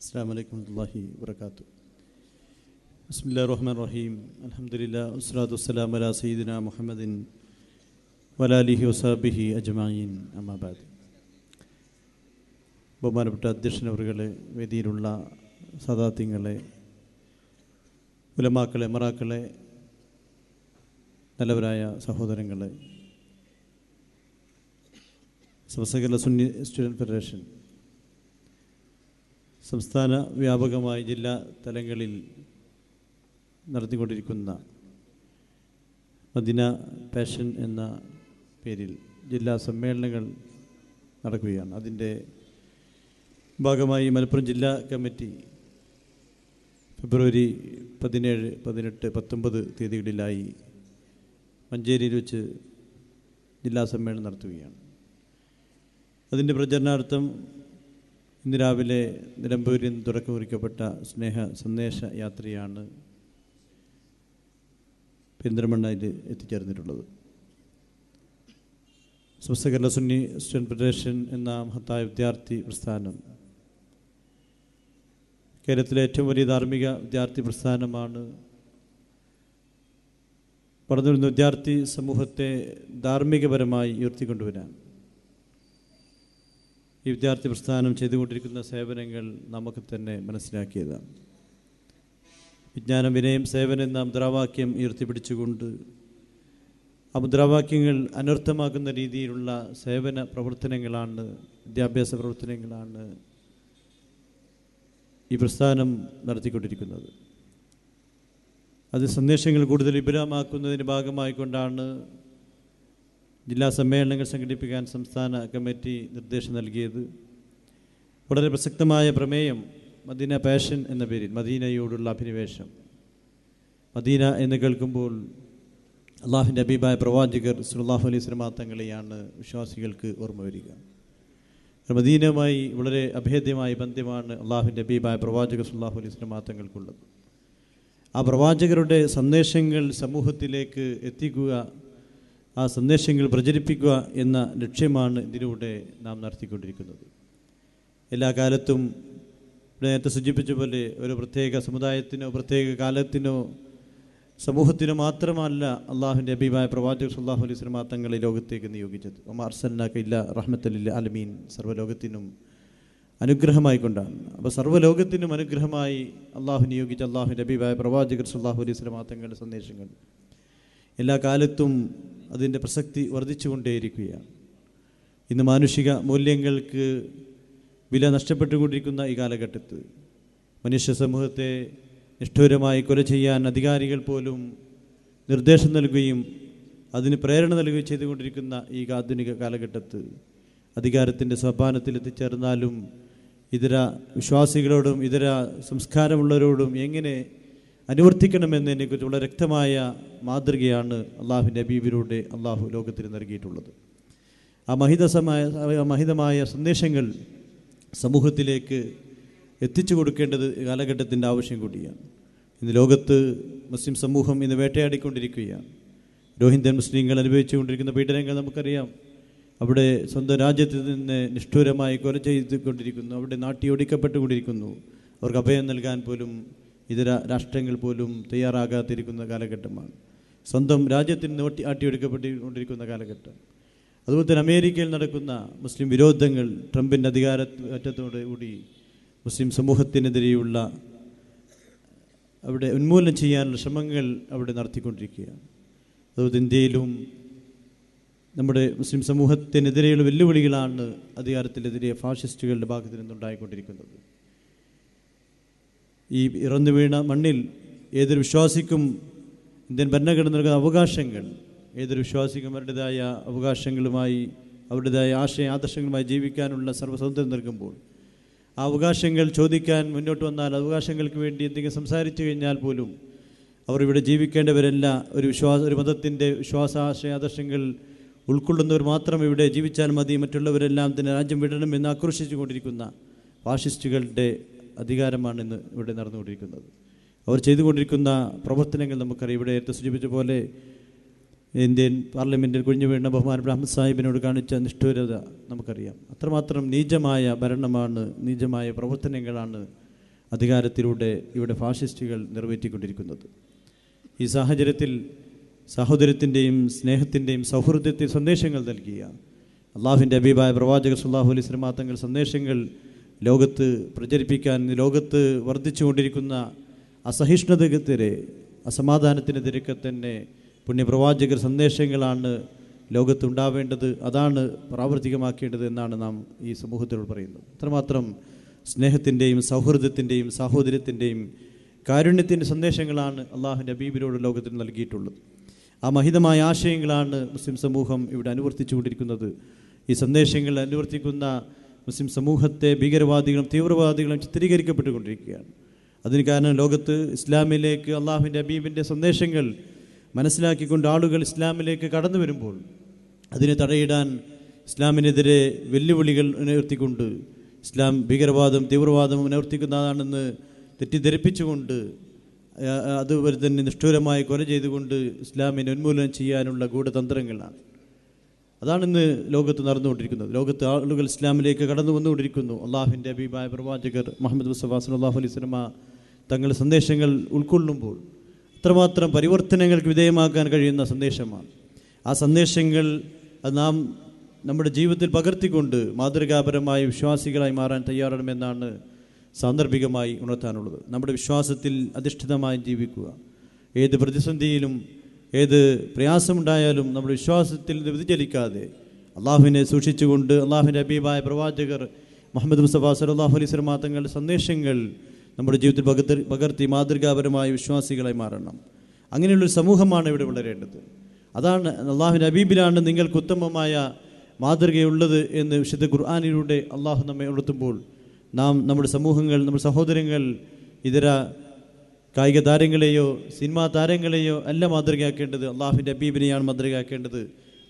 അസ്സാം വലൈക്കും വാഹി വർക്കാത്തു അസ്മില്ല റഹ്മാൻ റഹീം അലഹമുല്ല വസ്സലാത്തു വസ്സലാം വല സയ്യിദിന മുഹമ്മദിൻ വലാലിഹി വസാബിഹി അജ്മായിൻ അമ്മാബാദ് ബഹുമാനപ്പെട്ട അധ്യക്ഷനവറുകളെ വേദിയിലുള്ള സദാത്യങ്ങളെ ഉലമാക്കളെ മറാക്കളെ നല്ലവരായ സഹോദരങ്ങളെ സമസ്തകേരള സുന്നി സ്റ്റുഡന്റ് ഫെഡറേഷൻ സംസ്ഥാന വ്യാപകമായി ജില്ലാ തലങ്ങളിൽ നടത്തിക്കൊണ്ടിരിക്കുന്ന മദിന പാഷൻ എന്ന പേരിൽ ജില്ലാ സമ്മേളനങ്ങൾ നടക്കുകയാണ്. അതിന്റെ ഭാഗമായി മലപ്പുറം ജില്ലാ കമ്മിറ്റി ഫെബ്രുവരി പതിനേഴ് പതിനെട്ട് പത്തൊമ്പത് തീയതികളിലായി മഞ്ചേരിയിൽ വെച്ച് ജില്ലാ സമ്മേളനം നടത്തുകയാണ്. അതിന്റെ പ്രചരണാർത്ഥം ഇന്ന് രാവിലെ നിലമ്പൂരിൽ നിന്ന് തുടക്കം കുറിക്കപ്പെട്ട സ്നേഹ സന്ദേശ യാത്രയാണ് പെരിന്തൽമണ്ണയിൽ എത്തിച്ചേർന്നിട്ടുള്ളത്. സമസ്ത കേരള സുന്നി സ്റ്റുഡന്റ് ഫെഡറേഷൻ എന്ന മഹത്തായ വിദ്യാർത്ഥി പ്രസ്ഥാനം. കേരളത്തിലെ ഏറ്റവും വലിയ ധാർമ്മിക വിദ്യാർത്ഥി പ്രസ്ഥാനമാണ്. വളർന്നു വിദ്യാർത്ഥി സമൂഹത്തെ ധാർമ്മികപരമായി ഉയർത്തിക്കൊണ്ടുവരാൻ ഈ വിദ്യാർത്ഥി പ്രസ്ഥാനം ചെയ്തുകൊണ്ടിരിക്കുന്ന സേവനങ്ങൾ നമുക്ക് തന്നെ മനസ്സിലാക്കിയതാണ്. വിജ്ഞാനം വിനയം സേവനം എന്ന മുദ്രാവാക്യം ഉയർത്തിപ്പിടിച്ചുകൊണ്ട് ആ മുദ്രാവാക്യങ്ങൾ അനർത്ഥമാക്കുന്ന രീതിയിലുള്ള സേവന പ്രവർത്തനങ്ങളാണ് വിദ്യാഭ്യാസ പ്രവർത്തനങ്ങളാണ് ഈ പ്രസ്ഥാനം നടത്തിക്കൊണ്ടിരിക്കുന്നത്. അത് സന്ദേശങ്ങൾ കൂടുതൽ വിപുലമാക്കുന്നതിന്റെ ഭാഗമായിക്കൊണ്ടാണ് ജില്ലാ സമ്മേളനങ്ങൾ സംഘടിപ്പിക്കാൻ സംസ്ഥാന കമ്മിറ്റി നിർദ്ദേശം നൽകിയത്. വളരെ പ്രസക്തമായ പ്രമേയം മദീന പാഷൻ എന്ന പേരിൽ മദീനയോടുള്ള അഭിനിവേശം. മദീന എന്ന് കേൾക്കുമ്പോൾ അള്ളാഹുവിന്റെ അബീബായ പ്രവാചകർ സുല്ലാഹു അലൈഹി സ്വലമാ തങ്ങളെയാണ് വിശ്വാസികൾക്ക് ഓർമ്മ വരിക. മദീനയുമായി വളരെ അഭേദ്യമായ ബന്ധമാണ് അള്ളാഹുവിന്റെ അബീബായ പ്രവാചകർ സുല്ലാഹു അലൈഹി സ്വലമാ തങ്ങൾക്കുള്ളത്. ആ പ്രവാചകരുടെ സന്ദേശങ്ങൾ സമൂഹത്തിലേക്ക് എത്തിക്കുക ആ സന്ദേശങ്ങൾ പ്രചരിപ്പിക്കുക എന്ന ലക്ഷ്യമാണ് ഇതിലൂടെ നാം നടത്തിക്കൊണ്ടിരിക്കുന്നത്. എല്ലാ കാലത്തും നേരത്തെ സൂചിപ്പിച്ച പോലെ ഒരു പ്രത്യേക സമുദായത്തിനോ പ്രത്യേക കാലത്തിനോ സമൂഹത്തിനോ മാത്രമല്ല അള്ളാഹുവിന്റെ അഭിമായ പ്രവാചക സുല്ലാഹു അലൈഹി സ്വലമാ തങ്ങളെ ലോകത്തേക്ക് നിയോഗിച്ചത്. ഒമാർസല്ലാക്ക ഇല്ല റഹ്മത്തലില്ല അലമീൻ. സർവലോകത്തിനും അനുഗ്രഹമായി കൊണ്ടാണ്. അപ്പോൾ സർവലോകത്തിനും അനുഗ്രഹമായി അള്ളാഹു നിയോഗിച്ച അള്ളാഹുവിന്റെ അഭിപ്രായ പ്രവാചകർ സുല്ലാഹു അലൈഹി സ്വലമാ തങ്ങളുടെ സന്ദേശങ്ങൾ. എല്ലാ കാലത്തും അതിന്റെ പ്രസക്തി വർദ്ധിച്ചുകൊണ്ടേയിരിക്കുകയാണ്. ഇന്ന് മാനുഷിക മൂല്യങ്ങൾക്ക് വില നഷ്ടപ്പെട്ടുകൊണ്ടിരിക്കുന്ന ഈ കാലഘട്ടത്ത് മനുഷ്യ സമൂഹത്തെ നിഷ്ഠൂരമായി കൊല ചെയ്യാൻ അധികാരികൾ പോലും നിർദ്ദേശം നൽകുകയും അതിന് പ്രേരണ നൽകുകയും ചെയ്തുകൊണ്ടിരിക്കുന്ന ഈ ആധുനിക കാലഘട്ടത്ത് അധികാരത്തിന്റെ സോപാനത്തിൽ എത്തിച്ചേർന്നാലും ഇതര വിശ്വാസികളോടും ഇതര സംസ്കാരമുള്ളവരോടും എങ്ങനെ അനുവർത്തിക്കണമെന്നതിനെക്കുറിച്ച് വളരെ വ്യക്തമായ മാതൃകയാണ് അള്ളാഹു നബീബിലൂടെ അള്ളാഹു ലോകത്തിന് നൽകിയിട്ടുള്ളത്. ആ മഹിതസമായ മഹിതമായ സന്ദേശങ്ങൾ സമൂഹത്തിലേക്ക് എത്തിച്ചു കൊടുക്കേണ്ടത് കാലഘട്ടത്തിന്റെ ആവശ്യം കൂടിയാണ്. ഇന്ന് ലോകത്ത് മുസ്ലിം സമൂഹം ഇന്ന് വേട്ടയാടിക്കൊണ്ടിരിക്കുകയാണ്. രോഹിന്ത്യൻ മുസ്ലിങ്ങൾ അനുഭവിച്ചുകൊണ്ടിരിക്കുന്ന പീഡനങ്ങൾ നമുക്കറിയാം. അവിടെ സ്വന്തം രാജ്യത്ത് നിന്ന് നിഷ്ഠൂരമായി കൊല ചെയ്തുകൊണ്ടിരിക്കുന്നു. അവിടെ നാട്ടി ഓടിക്കപ്പെട്ടുകൊണ്ടിരിക്കുന്നു അവർക്ക് അഭയം നൽകാൻ പോലും ഇതര രാഷ്ട്രങ്ങൾ പോലും തയ്യാറാകാതിരിക്കുന്ന കാലഘട്ടമാണ്. സ്വന്തം രാജ്യത്തിന് നോട്ടി ആട്ടിയെടുക്കപ്പെട്ടുകൊണ്ടിരിക്കുന്ന കാലഘട്ടം. അതുപോലെ തന്നെ അമേരിക്കയിൽ നടക്കുന്ന മുസ്ലിം വിരോധങ്ങൾ ട്രംപിന്റെ അധികാര കൂടി മുസ്ലിം സമൂഹത്തിനെതിരെയുള്ള അവിടെ ഉന്മൂലനം ചെയ്യാനുള്ള ശ്രമങ്ങൾ അവിടെ നടത്തിക്കൊണ്ടിരിക്കുകയാണ്. അതുപോലെ ഇന്ത്യയിലും നമ്മുടെ മുസ്ലിം സമൂഹത്തിനെതിരെയുള്ള വെല്ലുവിളികളാണ് അധികാരത്തിനെതിരെ ഫാഷിസ്റ്റുകളുടെ ഭാഗത്തു നിന്നുണ്ടായിക്കൊണ്ടിരിക്കുന്നത്. ഈ ഇറന്നു വീണ മണ്ണിൽ ഏതൊരു വിശ്വാസിക്കും ഇന്ത്യൻ ഭരണഘടന നൽകുന്ന അവകാശങ്ങൾ ഏതൊരു വിശ്വാസിക്കും അവരുടേതായ അവകാശങ്ങളുമായി അവരുടേതായ ആശയ ആദർശങ്ങളുമായി ജീവിക്കാനുള്ള സർവസ്വാതന്ത്ര്യം നൽകുമ്പോൾ ആ അവകാശങ്ങൾ ചോദിക്കാൻ മുന്നോട്ട് വന്നാൽ അവകാശങ്ങൾക്ക് വേണ്ടി എന്തെങ്കിലും സംസാരിച്ചു കഴിഞ്ഞാൽ പോലും അവർ ഇവിടെ ജീവിക്കേണ്ടവരല്ല. ഒരു വിശ്വാസ ഒരു മതത്തിന്റെ വിശ്വാസാശയ ആദർശങ്ങൾ ഉൾക്കൊള്ളുന്നവർ മാത്രം ഇവിടെ ജീവിച്ചാൽ മതി. മറ്റുള്ളവരെല്ലാം തന്നെ രാജ്യം വിടണമെന്ന് ആക്രോശിച്ചു കൊണ്ടിരിക്കുന്ന ഫാഷിസ്റ്റുകളുടെ അധികാരമാണ് ഇന്ന് ഇവിടെ നടന്നുകൊണ്ടിരിക്കുന്നത്. അവർ ചെയ്തുകൊണ്ടിരിക്കുന്ന പ്രവർത്തനങ്ങൾ നമുക്കറിയാം. ഇവിടെ നേരത്തെ സൂചിപ്പിച്ച പോലെ ഇന്ത്യൻ പാർലമെന്റിൽ കുഴിഞ്ഞു വീണ ബഹുമാനപ്പെട്ട അഹമ്മദ് സാഹിബിനോട് കാണിച്ച നിഷ്ഠൂരത നമുക്കറിയാം. അത്രമാത്രം നീചമായ ഭരണമാണ് നീചമായ പ്രവർത്തനങ്ങളാണ് അധികാരത്തിലൂടെ ഇവിടെ ഫാഷിസ്റ്റുകൾ നിറവേറ്റിക്കൊണ്ടിരിക്കുന്നത്. ഈ സാഹചര്യത്തിൽ സഹോദരത്തിന്റെയും സ്നേഹത്തിന്റെയും സൗഹൃദത്തിൽ സന്ദേശങ്ങൾ നൽകിയ അള്ളാഹുവിന്റെ അബീബായ പ്രവാചക സുല്ലാഹു അലൈഹി സ്വലമാ സന്ദേശങ്ങൾ ലോകത്ത് പ്രചരിപ്പിക്കാൻ ലോകത്ത് വർദ്ധിച്ചുകൊണ്ടിരിക്കുന്ന അസഹിഷ്ണുതക്കെതിരെ അസമാധാനത്തിനെതിരൊക്കെ തന്നെ പുണ്യപ്രവാചകർ സന്ദേശങ്ങളാണ് ലോകത്തുണ്ടാവേണ്ടത് അതാണ് പ്രാവർത്തികമാക്കേണ്ടത് എന്നാണ് നാം ഈ സമൂഹത്തിനോട് പറയുന്നത്. അത്രമാത്രം സ്നേഹത്തിന്റെയും സൗഹൃദത്തിന്റെയും സാഹോദര്യത്തിന്റെയും കാരുണ്യത്തിന്റെ സന്ദേശങ്ങളാണ് അള്ളാഹു അബീബിനോട് ലോകത്തിന് നൽകിയിട്ടുള്ളത്. ആ മഹിതമായ ആശയങ്ങളാണ് മുസ്ലിം സമൂഹം ഇവിടെ അനുവർത്തിച്ചുകൊണ്ടിരിക്കുന്നത്. ഈ സന്ദേശങ്ങൾ അനുവർത്തിക്കുന്ന മുസ്ലിം സമൂഹത്തെ ഭീകരവാദികളും തീവ്രവാദികളും ചിത്രീകരിക്കപ്പെട്ടുകൊണ്ടിരിക്കുകയാണ്. അതിന് കാരണം ലോകത്ത് ഇസ്ലാമിലേക്ക് അള്ളാഹുവിന്റെ അബീബിന്റെ സന്ദേശങ്ങൾ മനസ്സിലാക്കിക്കൊണ്ട് ആളുകൾ ഇസ്ലാമിലേക്ക് കടന്നു വരുമ്പോൾ അതിനെ തടയിടാൻ ഇസ്ലാമിനെതിരെ വെല്ലുവിളികൾ ഉയർത്തിക്കൊണ്ട് ഇസ്ലാം ഭീകരവാദം തീവ്രവാദം ഉയർത്തിക്കുന്നതാണെന്ന് തെറ്റിദ്ധരിപ്പിച്ചുകൊണ്ട് അതുപോലെ തന്നെ നിഷ്ഠൂരമായി കൊല ചെയ്തുകൊണ്ട് ഇസ്ലാമിനെ ഉന്മൂലനം ചെയ്യാനുള്ള ഗൂഢതന്ത്രങ്ങളാണ്. അതാണ് ഇന്ന് ലോകത്ത് നടന്നുകൊണ്ടിരിക്കുന്നത്. ലോകത്ത് ആളുകൾ ഇസ്ലാമിലേക്ക് കടന്നു വന്നുകൊണ്ടിരിക്കുന്നു. അള്ളാഹുവിന്റെ അബീബായ പ്രവാചകർ മുഹമ്മദ് മുസ്തഫ അള്ളാഹു അലൈഹി സ്വലമ തങ്ങളുടെ സന്ദേശങ്ങൾ ഉൾക്കൊള്ളുമ്പോൾ അത്രമാത്രം പരിവർത്തനങ്ങൾക്ക് വിധേയമാക്കാൻ കഴിയുന്ന സന്ദേശമാണ്. ആ സന്ദേശങ്ങൾ നാം നമ്മുടെ ജീവിതത്തിൽ പകർത്തിക്കൊണ്ട് മാതൃകാപരമായ വിശ്വാസികളായി മാറാൻ തയ്യാറണമെന്നാണ് സാന്ദർഭികമായി ഉണർത്താനുള്ളത്. നമ്മുടെ വിശ്വാസത്തിൽ അധിഷ്ഠിതമായി ജീവിക്കുക. ഏത് പ്രതിസന്ധിയിലും ഏത് പ്രയാസമുണ്ടായാലും നമ്മൾ വിശ്വാസത്തിൽ വ്യതിചലിക്കാതെ അള്ളാഹുവിനെ സൂക്ഷിച്ചുകൊണ്ട് അള്ളാഹുവിന്റെ അബീബായ പ്രവാചകർ മുഹമ്മദ് മുസ്തഫ സലാഹു അലൈസ് തങ്ങളുടെ സന്ദേശങ്ങൾ നമ്മുടെ ജീവിതത്തിൽ പകർത്തി പകർത്തി മാതൃകാപരമായ വിശ്വാസികളായി മാറണം. അങ്ങനെയുള്ളൊരു സമൂഹമാണ് ഇവിടെ വളരേണ്ടത്. അതാണ് അള്ളാഹുവിന്റെ അബീബിലാണ് നിങ്ങൾക്ക് ഉത്തമമായ മാതൃകയുള്ളത് എന്ന് വിശുദ്ധ ഖുർആാനിലൂടെ അള്ളാഹു നമ്മെ ഉണർത്തുമ്പോൾ നാം നമ്മുടെ സമൂഹങ്ങൾ നമ്മുടെ സഹോദരങ്ങൾ ഇതര കായിക താരങ്ങളെയോ സിനിമാ താരങ്ങളെയോ അല്ല മാതൃകയാക്കേണ്ടത് അള്ളാഹുവിന്റെ അബീബിനെയാണ് മാതൃകയാക്കേണ്ടത്.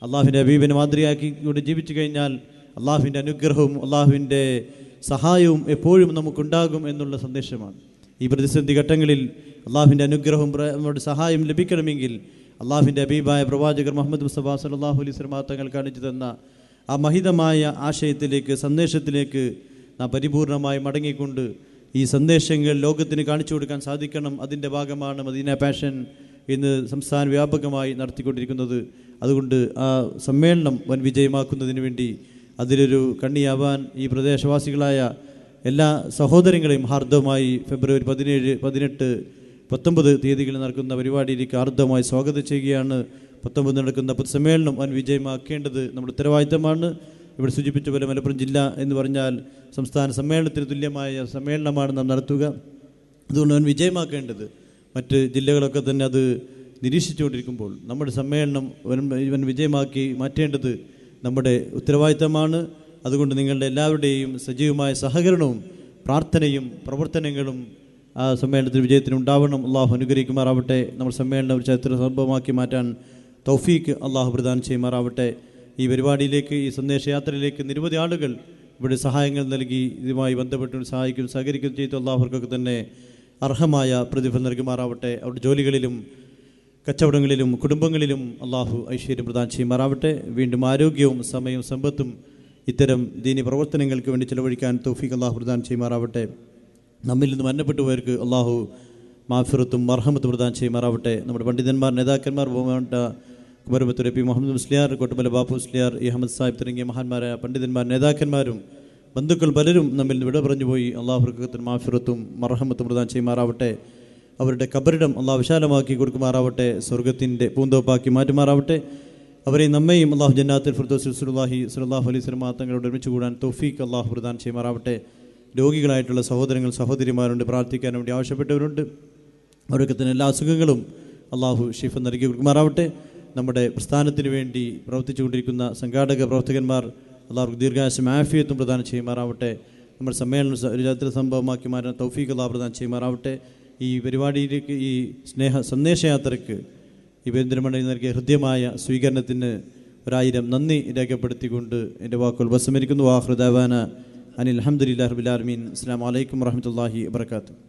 അള്ളാഹുവിന്റെ അബീബിനെ മാതൃകയാക്കി കൂടി ജീവിച്ചു കഴിഞ്ഞാൽ അള്ളാഹുവിന്റെ അനുഗ്രഹവും അള്ളാഹുവിന്റെ സഹായവും എപ്പോഴും നമുക്കുണ്ടാകും എന്നുള്ള സന്ദേശമാണ്. ഈ പ്രതിസന്ധി ഘട്ടങ്ങളിൽ അള്ളാഹുവിന്റെ അനുഗ്രഹവും നമ്മുടെ സഹായം ലഭിക്കണമെങ്കിൽ അള്ളാഹുവിന്റെ അബീബായ പ്രവാചകർ മുഹമ്മദ് മുസ്തഫ സലാഹു അലൈസ് തങ്ങൾ കാണിച്ചു തന്ന ആ മഹിതമായ ആശയത്തിലേക്ക് സന്ദേശത്തിലേക്ക് നാം പരിപൂർണമായി മടങ്ങിക്കൊണ്ട് ഈ സന്ദേശങ്ങൾ ലോകത്തിന് കാണിച്ചു കൊടുക്കാൻ സാധിക്കണം. അതിന്റെ ഭാഗമാണ് മദീന പാഷൻ ഇന്ന് സംസ്ഥാന വ്യാപകമായി നടത്തിക്കൊണ്ടിരിക്കുന്നത്. അതുകൊണ്ട് ആ സമ്മേളനം വൻ വിജയമാക്കുന്നതിന് വേണ്ടി അതിലൊരു കണ്ണിയാവാൻ ഈ പ്രദേശവാസികളായ എല്ലാ സഹോദരങ്ങളെയും ഹാർദവമായി ഫെബ്രുവരി പതിനേഴ് പതിനെട്ട് പത്തൊമ്പത് തീയതികളിൽ നടക്കുന്ന പരിപാടിയിലേക്ക് ആർദ്രമായി സ്വാഗതം ചെയ്യുകയാണ്. പത്തൊമ്പത് നടക്കുന്ന പൊതുസമ്മേളനം വൻ വിജയമാക്കേണ്ടത് നമ്മുടെ ഉത്തരവാദിത്തമാണ്. ഇവിടെ സൂചിപ്പിച്ച പോലെ മലപ്പുറം ജില്ല എന്ന് പറഞ്ഞാൽ സംസ്ഥാന സമ്മേളനത്തിന് തുല്യമായ സമ്മേളനമാണ് നാം നടത്തുക. അതുകൊണ്ട് അവൻ വിജയമാക്കേണ്ടത് മറ്റ് ജില്ലകളൊക്കെ തന്നെ അത് നിരീക്ഷിച്ചുകൊണ്ടിരിക്കുമ്പോൾ നമ്മുടെ സമ്മേളനം ഇവൻ വിജയമാക്കി മാറ്റേണ്ടത് നമ്മുടെ ഉത്തരവാദിത്തമാണ്. അതുകൊണ്ട് നിങ്ങളുടെ എല്ലാവരുടെയും സജീവമായ സഹകരണവും പ്രാർത്ഥനയും പ്രവർത്തനങ്ങളും ആ സമ്മേളനത്തിന് വിജയത്തിന് ഉണ്ടാവണം. അള്ളാഹു അനുഗ്രഹിക്കുമാറാവട്ടെ. നമ്മുടെ സമ്മേളനം ഒരു ചരിത്ര സംഭവമാക്കി മാറ്റാൻ തൗഫീക്ക് അള്ളാഹു പ്രദാനം ചെയ്യുമാറാവട്ടെ. ഈ പരിപാടിയിലേക്ക് ഈ സന്ദേശയാത്രയിലേക്ക് നിരവധി ആളുകൾ ഇവിടെ സഹായങ്ങൾ നൽകി ഇതുമായി ബന്ധപ്പെട്ട് സഹായിക്കും സഹകരിക്കുകയും ചെയ്തു അള്ളാഹുർക്കൊക്കെ തന്നെ അർഹമായ പ്രതിഫലം നൽകുമാറാവട്ടെ. അവരുടെ ജോലികളിലും കച്ചവടങ്ങളിലും കുടുംബങ്ങളിലും അള്ളാഹു ഐശ്വര്യം പ്രദാനം ചെയ്യുമാറാവട്ടെ. വീണ്ടും ആരോഗ്യവും സമയവും സമ്പത്തും ഇത്തരം ദീനി പ്രവർത്തനങ്ങൾക്ക് വേണ്ടി ചെലവഴിക്കാൻ തൗഫീഖ് അള്ളാഹു പ്രദാനം ചെയ്യുമാറാവട്ടെ. നമ്മിൽ നിന്ന് മരണപ്പെട്ടുപോയവർക്ക് അള്ളാഹു മാഫിറത്തും മർഹമത്തും പ്രദാനം ചെയ്യുമാറാവട്ടെ. നമ്മുടെ പണ്ഡിതന്മാർ നേതാക്കന്മാർ ബഹുമാനപ്പെട്ട കുമരപുത്തൂർ പി മുഹമ്മദ് മുസ്ലിയാർ കോട്ടുമല ബാപ്പു മുസ്ലിയാർ ഇ അഹമ്മദ് സാഹിബ് തുടങ്ങിയ മഹാന്മാരായ പണ്ഡിതന്മാർ നേതാക്കന്മാരും ബന്ധുക്കൾ പലരും നമ്മിൽ വിട പറഞ്ഞുപോയി അള്ളാഹുർക്കത്തിന് മാഫിറത്തും മർഹമത്തും പ്രദാനം ചെയ്യുമാറാവട്ടെ. അവരുടെ കബറിടം അള്ളാഹു വിശാലമാക്കി കൊടുക്കുമാറാവട്ടെ. സ്വർഗത്തിന്റെ പൂന്തോപ്പാക്കി മാറ്റുമാറാവട്ടെ. അവരെ നമ്മയും അള്ളാഹു ജന്നാത്തിൽ ഫിർദോസ് സുലാഹി സുലാഹു അലൈഹി സ്വലമാ തങ്ങളോട് ഒരുമിച്ച് കൂടാൻ തൗഫീഖ് അള്ളാഹു പ്രദാനം ചെയ്യുമാറാവട്ടെ. രോഗികളായിട്ടുള്ള സഹോദരങ്ങൾ സഹോദരിമാരുണ്ട്. പ്രാർത്ഥിക്കാൻ വേണ്ടി ആവശ്യപ്പെട്ടവരുണ്ട്. അവരൊക്കെ തന്നെ എല്ലാ അസുഖങ്ങളും അള്ളാഹു ഷിഫ നൽകി കൊടുക്കുമാറാവട്ടെ. നമ്മുടെ പ്രസ്ഥാനത്തിന് വേണ്ടി പ്രവർത്തിച്ചുകൊണ്ടിരിക്കുന്ന സംഘാടക പ്രവർത്തകന്മാർ അള്ളാഹു ദീർഘാശം ആഫിയത്തും പ്രദാനം ചെയ്യുമാറാവട്ടെ. നമ്മുടെ സമ്മേളനം ഒരു ചരിത്ര സംഭവമാക്കി മാറുന്ന തൗഫീഖ് അള്ളാഹ് പ്രദാനം ചെയ്യുമാറാവട്ടെ. ഈ പരിപാടിയിലേക്ക് ഈ സ്നേഹ സന്ദേശയാത്രയ്ക്ക് ഈ വേന്ദ്രമണ്ഡലി നൽകിയ ഹൃദ്യമായ സ്വീകരണത്തിന് ഒരായിരം നന്ദി രേഖപ്പെടുത്തിക്കൊണ്ട് എന്റെ വാക്കുകൾ ഉപസമരിക്കുന്നു വാഹൃദാവാന അനിൽ അഹമ്മദില്ലാ റബിലാർമീൻ അസ്സാം വലൈക്കും വാഹമത്തല്ലാഹി വാബർക്കാത്തു